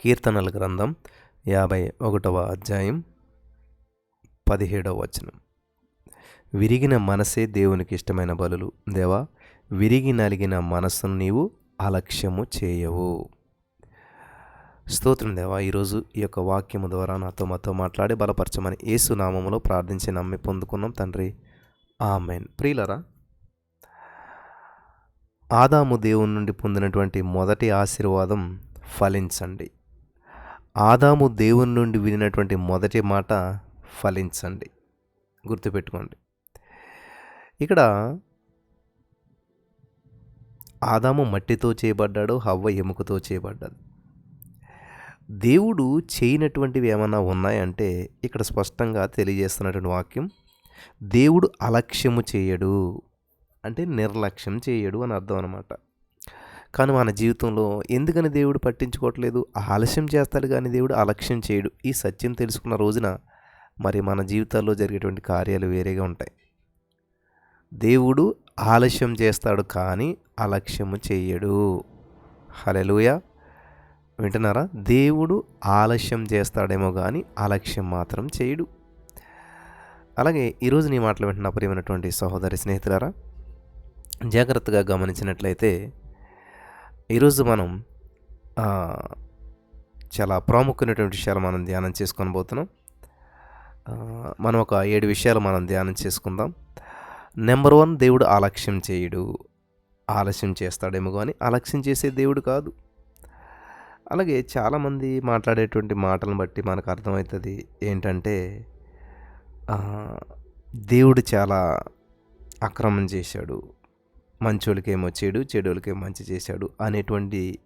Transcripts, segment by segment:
కీర్తనల గ్రంథం యాభై ఒకటవ అధ్యాయం పదిహేడవ వచనం. విరిగిన మనసే దేవునికి ఇష్టమైన బలులు. దేవా విరిగి నలిగిన మనస్సును నీవు అలక్ష్యము చేయవు. స్తోత్రం దేవా ఈరోజు ఈ యొక్క వాక్యము ద్వారా నాతో మాతో మాట్లాడి బలపరచమని యేసు నామములో ప్రార్థించి నమ్మి పొందుకున్నాం తండ్రి. ఆమెన్. ప్రియులరా ఆదాము దేవుని నుండి పొందినటువంటి మొదటి ఆశీర్వాదం ఫలించండి. ఆదాము దేవుని నుండి వినినటువంటి మొదటి మాట ఫలించండి. గుర్తుపెట్టుకోండి. ఇక్కడ ఆదాము మట్టితో చేయబడ్డాడు హవ్వ ఎముకతో చేయబడ్డాడు దేవుడు చేయనటువంటివి ఏమైనా ఉన్నాయంటే ఇక్కడ స్పష్టంగా తెలియజేస్తున్నటువంటి వాక్యం దేవుడు అలక్ష్యము చేయడు అంటే నిర్లక్ష్యం చేయడు అని అర్థం అనమాట కానీ మన జీవితంలో ఎందుకని దేవుడు పట్టించుకోవట్లేదు? ఆలస్యం చేస్తాడు కానీ దేవుడు అలక్ష్యం చేయడు. ఈ సత్యం తెలుసుకున్న రోజున మరి మన జీవితాల్లో జరిగేటువంటి కార్యాలు వేరేగా ఉంటాయి. దేవుడు ఆలస్యం చేస్తాడు కానీ అలక్ష్యము చేయడు. హలెలుయ వింటున్నారా? దేవుడు ఆలస్యం చేస్తాడేమో కానీ అలక్ష్యం మాత్రం చేయడు. అలాగే ఈరోజు నీ మాటలు వింటున్న ప్రియమైనటువంటి సహోదరి స్నేహితులారా జాగ్రత్తగా గమనించినట్లయితే ఈరోజు మనం చాలా ప్రాముఖ్యమైనటువంటి విషయాలు మనం ధ్యానం చేసుకొని పోతున్నాం. మనం ఒక ఏడు విషయాలు మనం ధ్యానం చేసుకుందాం. నెంబర్ వన్ దేవుడు ఆలక్ష్యం చేయడు. ఆలస్యం చేస్తాడేమో కానీ ఆలస్యం చేసే దేవుడు కాదు. అలాగే చాలామంది మాట్లాడేటువంటి మాటలను బట్టి మనకు అర్థమవుతుంది ఏంటంటే దేవుడు చాలా అక్రమం చేశాడు. మంచోళ్ళకేమో చెడు చెడులకేమో మంచి చేశాడు అనేటువంటి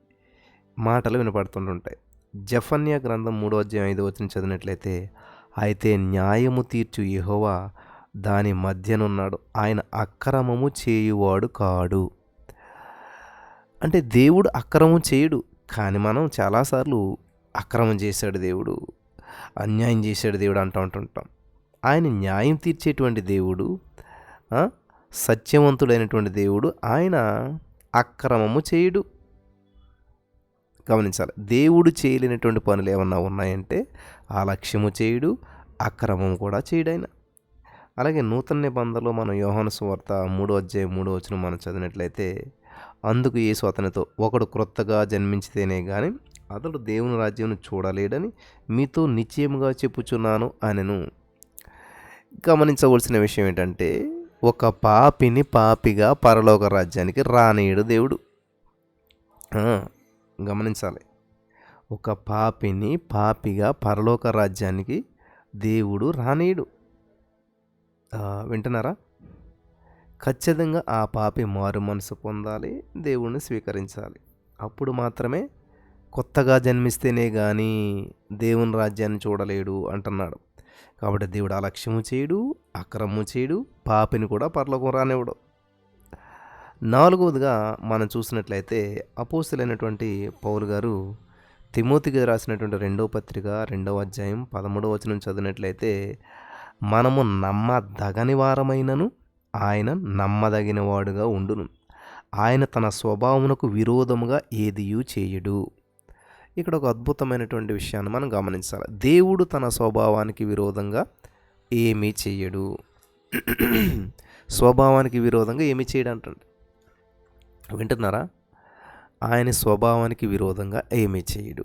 మాటలు వినపడుతుంటుంటాయి. జఫన్యా గ్రంథం మూడో అధ్యాయం ఐదో వచ్చిన చదివినట్లయితే అయితే న్యాయము తీర్చు యహోవా దాని మధ్యనున్నాడు. ఆయన అక్రమము చేయువాడు కాడు. అంటే దేవుడు అక్రమం చేయడు. కానీ మనం చాలాసార్లు అక్రమం చేశాడు దేవుడు అన్యాయం చేశాడు దేవుడు అంటూ ఉంటుంటాం. ఆయన న్యాయం తీర్చేటువంటి దేవుడు సత్యవంతుడైనటువంటి దేవుడు ఆయన అక్రమము చేయుడు. గమనించాలి. దేవుడు చేయలేనటువంటి పనులు ఏమన్నా ఉన్నాయంటే ఆ లక్ష్యము చేయుడు అక్రమం కూడా చేయుడైన. అలాగే నూతన నిబంధనలో మనం యోహాను సువార్త మూడో అధ్యాయం మూడో వచ్చిన మనం చదివినట్లయితే అందుకు ఏసు అతనితో ఒకడు క్రొత్తగా జన్మించితేనే కానీ అతడు దేవుని రాజ్యం చూడలేడని మీతో నిశ్చయముగా చెప్పుచున్నాను అనెను. గమనించవలసిన విషయం ఏంటంటే ఒక పాపిని పాపిగా పరలోక రాజ్యానికి రానేయుడు దేవుడు. గమనించాలి. ఒక పాపిని పాపిగా పరలోక రాజ్యానికి దేవుడు రానేయుడు వింటున్నారా? ఖచ్చితంగా ఆ పాపి మారు మనసు పొందాలి దేవుణ్ణి స్వీకరించాలి. అప్పుడు మాత్రమే కొత్తగా జన్మిస్తేనే కానీ దేవుని రాజ్యాన్ని చూడలేడు అంటున్నాడు. కాబట్టి దేవుడు అలక్ష్యము చేయడు అక్రమము చేయడు పాపిని కూడా పరలోకం రానివ్వడు. నాలుగవదిగా మనం చూసినట్లయితే అపోసులైనటువంటి పౌలు గారు తిమోతికి రాసినటువంటి రెండవ పత్రిక రెండవ అధ్యాయం పదమూడవ వచనం చదివినట్లయితే మనము నమ్మదగని వారమైనను ఆయన నమ్మదగిన వాడుగా ఉండును. ఆయన తన స్వభావమునకు విరోధముగా ఏదియూ చేయడు. ఇక్కడ ఒక అద్భుతమైనటువంటి విషయాన్ని మనం గమనించాలి. దేవుడు తన స్వభావానికి విరోధంగా ఏమీ చేయడు స్వభావానికి విరోధంగా ఏమీ చేయడు అంటండి. వింటున్నారా? ఆయన స్వభావానికి విరోధంగా ఏమీ చేయడు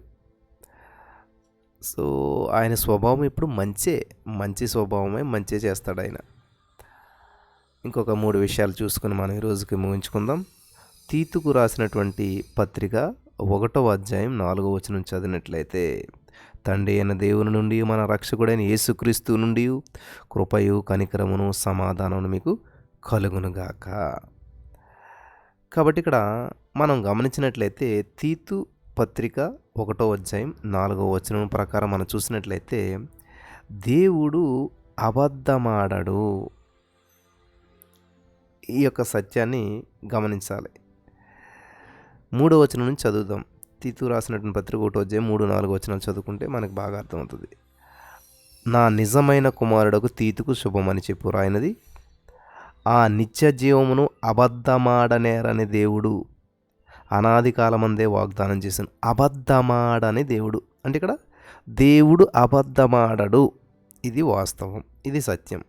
సో ఆయన స్వభావం ఇప్పుడు మంచే. మంచి స్వభావమే మంచి చేస్తాడు ఆయన. ఇంకొక మూడు విషయాలు చూసుకుని మనం ఈరోజుకి రోజుకి ముగించుకుందాం. తీతుకు రాసినటువంటి పత్రిక ఒకటో అధ్యాయం నాలుగో వచనం చదివినట్లయితే తండ్రి అయిన దేవుని నుండి మన రక్షకుడైన యేసుక్రీస్తు నుండి కృపయు కనికరమును సమాధానమును మీకు కలుగునుగాక కాబట్టి ఇక్కడ మనం గమనించినట్లయితే తీతు పత్రిక ఒకటో అధ్యాయం నాలుగో వచనం ప్రకారం మనం చూసినట్లయితే దేవుడు అబద్ధమాడడు. ఈ యొక్క సత్యాన్ని గమనించాలి. మూడో వచనం నుంచి చదువుదాం. తీతు రాసినటువంటి పత్రిక ఒకటో వచ్చే మూడు నాలుగు వచనాలు చదువుకుంటే మనకు బాగా అర్థమవుతుంది. నా నిజమైన కుమారుడకు తీతుకు శుభమని చెప్పు రాయినది. ఆ నిత్య జీవమును అబద్ధమాడనేరని దేవుడు అనాది కాలమందే వాగ్దానం చేశాను. అబద్ధమాడని దేవుడు. అంటే ఇక్కడ దేవుడు అబద్ధమాడడు. ఇది వాస్తవం. ఇది సత్యం.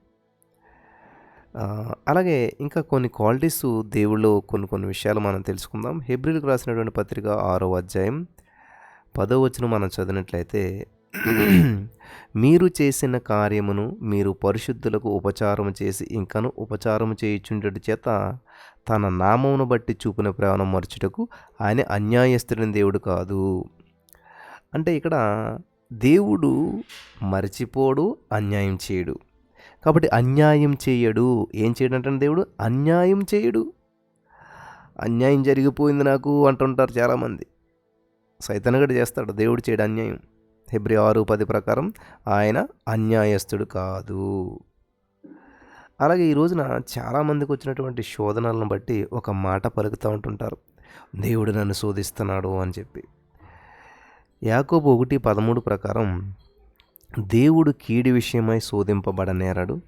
అలాగే ఇంకా కొన్ని క్వాలిటీస్ దేవుళ్ళు కొన్ని కొన్ని విషయాలు మనం తెలుసుకుందాం. హెబ్రిల్కి రాసినటువంటి పత్రిక ఆరో అధ్యాయం పదో వచ్చిన మనం చదివినట్లయితే మీరు చేసిన కార్యమును మీరు పరిశుద్ధులకు ఉపచారం చేసి ఇంకను ఉపచారం చేయుచుండటి చేత తన నామమును బట్టి చూపిన ప్రేమను మరచుటకు ఆయన అన్యాయస్తుడైన దేవుడు కాదు. అంటే ఇక్కడ దేవుడు మరచిపోడు అన్యాయం చేయడు. కాబట్టి అన్యాయం చేయడు. ఏం చేయడు అంటే దేవుడు అన్యాయం చేయడు. అన్యాయం జరిగిపోయింది నాకు అంటుంటారు చాలామంది. సైతనగడు చేస్తాడు. దేవుడు చేయడు అన్యాయం. ఫిబ్రి ఆరు పది ప్రకారం ఆయన అన్యాయస్తుడు కాదు. అలాగే ఈ రోజున చాలామందికి వచ్చినటువంటి శోధనలను బట్టి ఒక మాట పలుకుతూ ఉంటుంటారు. దేవుడు నన్ను శోధిస్తున్నాడు అని చెప్పి. యాకోబు ఒకటి పదమూడు ప్రకారం దేవుడు కీడి విషయమై శోధింపబడనేరడు.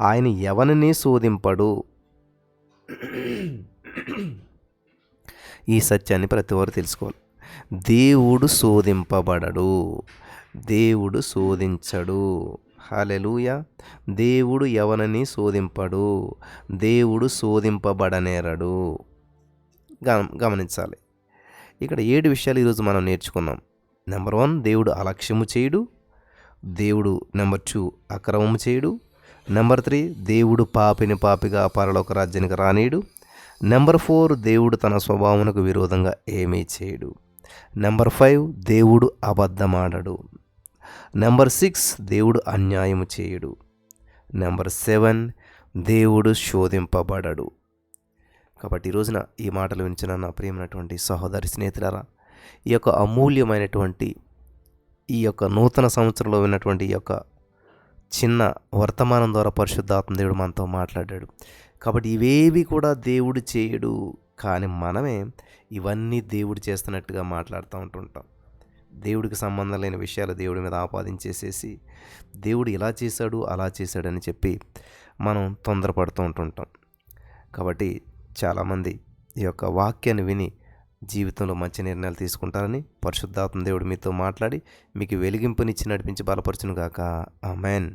ఆయన ఎవరిని శోధింపడు? ఈ సత్యాన్ని ప్రతి ఒక్కరు తెలుసుకోవాలి. దేవుడు శోధింపబడడు. దేవుడు శోధించడు. హాలెలూయ దేవుడు ఎవరిని శోధింపడు? దేవుడు శోధింపబడనేరడు. గమ గమనించాలి. ఇక్కడ ఏడు విషయాలు ఈరోజు మనం నేర్చుకున్నాం. నెంబర్ వన్ దేవుడు అలక్ష్యము చేయుడు. దేవుడు నెంబర్ టూ అక్రమము చేయుడు. నెంబర్ త్రీ దేవుడు పాపిని పాపిగా పరలోక రాజ్యానికి రానీయుడు. నెంబర్ ఫోర్ దేవుడు తన స్వభావమునకు విరోధంగా ఏమీ చేయడు. నెంబర్ ఫైవ్ దేవుడు అబద్ధమాడడు. నెంబర్ సిక్స్ దేవుడు అన్యాయం చేయుడు. నెంబర్ సెవెన్ దేవుడు శోధింపబడడు. కాబట్టి ఈ రోజున ఈ మాటలు వించిన నా ప్రియమైనటువంటి సహోదరి స్నేహితులారా ఈ యొక్క అమూల్యమైనటువంటి ఈ యొక్క నూతన సంవత్సరంలో విన్నటువంటి ఈ యొక్క చిన్న వర్తమానం ద్వారా పరిశుద్ధాత్మ దేవుడు మనతో మాట్లాడాడు. కాబట్టి ఇవేవి కూడా దేవుడు చేయడు కానీ మనమే ఇవన్నీ దేవుడు చేస్తున్నట్టుగా మాట్లాడుతూ ఉంటుంటాం. దేవుడికి సంబంధం లేని విషయాలు దేవుడి మీద ఆపాదించేసేసి దేవుడు ఇలా చేశాడు అలా చేశాడని చెప్పి మనం తొందరపడుతూ ఉంటుంటాం. కాబట్టి చాలామంది ఈ యొక్క వాక్యాన్ని విని జీవితంలో మంచి నిర్ణయాలు తీసుకుంటారని పరిశుద్ధాత్మ దేవుడు మీతో మాట్లాడి మీకు వెలిగింపునిచ్చి నడిపించి బలపరచును గాక ఆమెన్.